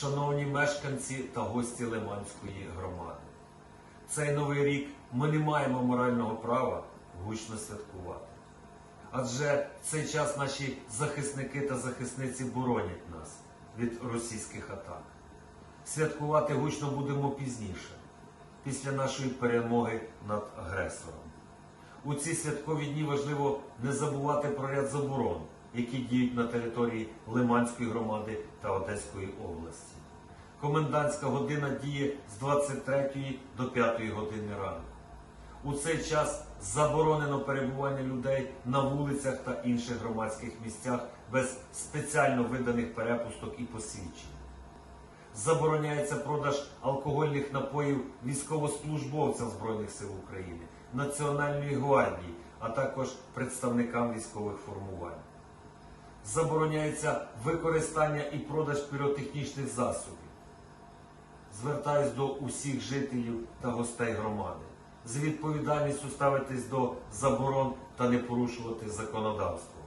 шановні мешканці та гості Лиманської громади. Цей новий рік ми не маємо морального права гучно святкувати. Адже в цей час наші захисники та захисниці боронять нас від російських атак. Святкувати гучно будемо пізніше, після нашої перемоги над агресором. У ці святкові дні важливо не забувати про ряд заборон, які діють на території Лиманської громади та Одеської області. Комендантська година діє з 23 до 5 години ранку. У цей час заборонено перебування людей на вулицях та інших громадських місцях без спеціально виданих перепусток і посвідчень. Забороняється продаж алкогольних напоїв військовослужбовцям Збройних сил України, Національної гвардії, а також представникам військових формувань. Забороняється використання і продаж піротехнічних засобів. Звертаюсь до усіх жителів та гостей громади. З відповідальністю ставитись до заборон та не порушувати законодавство.